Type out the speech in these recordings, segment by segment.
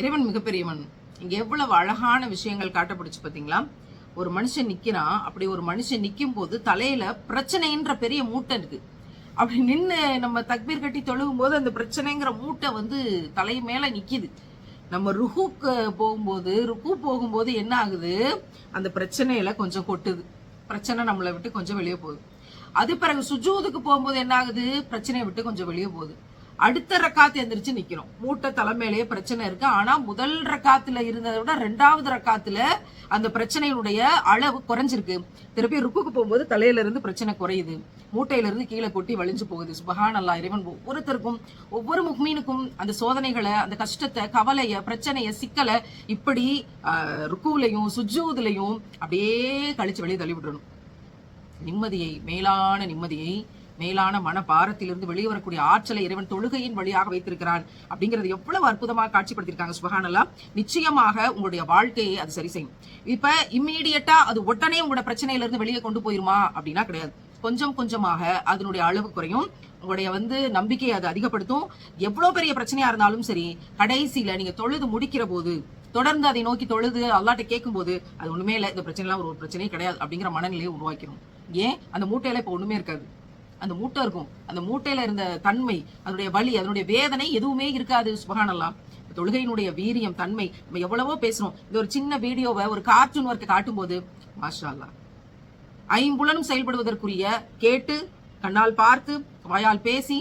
இறைவன் மிகப்பெரியவன் இங்க எவ்வளவு அழகான விஷயங்கள் காட்டப்படுச்சு பாத்தீங்களா? ஒரு மனுஷன் நிக்கிறான். அப்படி ஒரு மனுஷன் நிக்கும் போது தலையில பிரச்சனைன்ற பெரிய மூட்டை இருக்கு. அப்படி நின்று நம்ம தக்பீர் கட்டி தொழுகும் போது அந்த பிரச்சனைங்கிற மூட்டை வந்து தலை மேல நிக்குது. நம்ம ருஹுக்கு போகும்போது ருக்கு போகும்போது என்ன ஆகுது? அந்த பிரச்சனையில கொஞ்சம் கொட்டுது. பிரச்சனை நம்மளை விட்டு கொஞ்சம் வெளியே போகுது. அது பிறகு சுஜூதுக்கு போகும்போது என்ன ஆகுது? பிரச்சனையை விட்டு கொஞ்சம் வெளியே போகுது. அடுத்த ரக்காத்து எந்திரிச்சு நிக்கிறோம் மூட்டை தலைமையிலேயே பிரச்சனை இருக்கு. ஆனா முதல் ரக்காத்துல இருந்ததை விட ரெண்டாவது ரக்காத்துல அந்த பிரச்சனையினுடைய அளவு குறைஞ்சிருக்கு. திருப்பி ருக்குக்கு போகும்போது தலையில இருந்து பிரச்சனை குறையுது. மூட்டையில இருந்து கீழே கொட்டி வலிஞ்சு போகுது. சுபஹான் அல்லா இறைவன் ஒவ்வொருத்தருக்கும் ஒவ்வொரு முக்மீனுக்கும் அந்த சோதனைகளை அந்த கஷ்டத்தை கவலைய பிரச்சனைய சிக்கலை இப்படி ருக்குலையும் சுஜூதுலையும் அப்படியே கழிச்சு வெளியே தள்ளி விடணும் நிம்மதியை மேலான நிம்மதியை மேலான மன பாரத்திலிருந்து வெளியே வரக்கூடிய ஆற்றலை இறைவன் தொழுகையின் வழியாக வைத்திருக்கிறான் அப்படிங்கிறது எவ்வளவு அற்புதமாக காட்சிப்படுத்தியிருக்காங்க சுபஹானல்லா நிச்சயமாக உங்களுடைய வாழ்க்கையை அது சரி செய்யும். இப்ப இம்மீடியட்டா அது உடனே உங்களோட பிரச்சனையில இருந்து வெளியே கொண்டு போயிருமா அப்படின்னா கிடையாது. கொஞ்சம் கொஞ்சமாக அதனுடைய அளவு குறையும். உங்களுடைய வந்து நம்பிக்கையை அது அதிகப்படுத்தும். எவ்வளவு பெரிய பிரச்சனையா இருந்தாலும் சரி கடைசியில நீங்க தொழுது முடிக்கிற போது தொடர்ந்து அதை நோக்கி தொழுது அல்லாட்ட கேட்கும்போது அது ஒண்ணுமே இல்லை இந்த பிரச்சனை எல்லாம் ஒரு ஒரு பிரச்சனையே கிடையாது அப்படிங்கிற மனநிலையை உருவாக்கிடும் ஏன்? அந்த மூட்டையில இப்ப ஒண்ணுமே இருக்காது. அந்த மூட்டை இருக்கும். அந்த மூட்டையில இருந்த தன்மை அதனுடைய வலி அதனுடைய வேதனை எதுவுமே இருக்காது சுபகானல்லாம் தொழுகையினுடைய வீரியம் தன்மை நம்ம எவ்வளவோ பேசுறோம். இந்த ஒரு சின்ன வீடியோவை ஒரு கார்ட்டூன் ஒர்க்கை காட்டும்போது மாஷா மாஷால்லா ஐம்புலனும் செயல்படுவதற்குரிய கேட்டு கண்ணால் பார்த்து வாயால் பேசி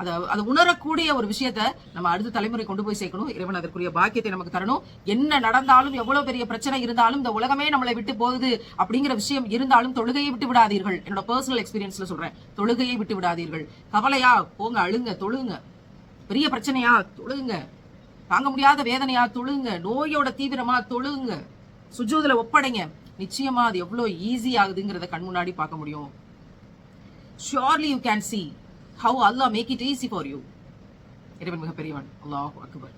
அதை அதை உணரக்கூடிய ஒரு விஷயத்த நம்ம அடுத்த தலைமுறை கொண்டு போய் சேர்க்கணும். இறைவன் அதற்குரிய பாக்கியத்தை நமக்கு தரணும். என்ன நடந்தாலும் எவ்வளவு பெரிய பிரச்சனை இருந்தாலும் இந்த உலகமே நம்மளை விட்டு போகுது அப்படிங்கிற விஷயம் இருந்தாலும் தொழுகையை விட்டு விடாதீர்கள். என்னோட பர்சனல் எக்ஸ்பீரியன்ஸ்ல சொல்றேன். தொழுகையை விட்டு விடாதீர்கள். கவலையா? போங்க அழுங்க தொழுங்க. பெரிய பிரச்சனையா? தொழுங்க. தாங்க முடியாத வேதனையா? தொழுங்க. நோயோட தீவிரமா? தொழுங்க. சுஜூதுல ஒப்படைங்க. நிச்சயமா அது எவ்வளவு ஈஸி ஆகுதுங்கிறத கண் முன்னாடி பார்க்க முடியும். Surely you can see how Allah make it easy for you இறைவன் மிக பெரியவன் அல்லாஹ் அக்பர்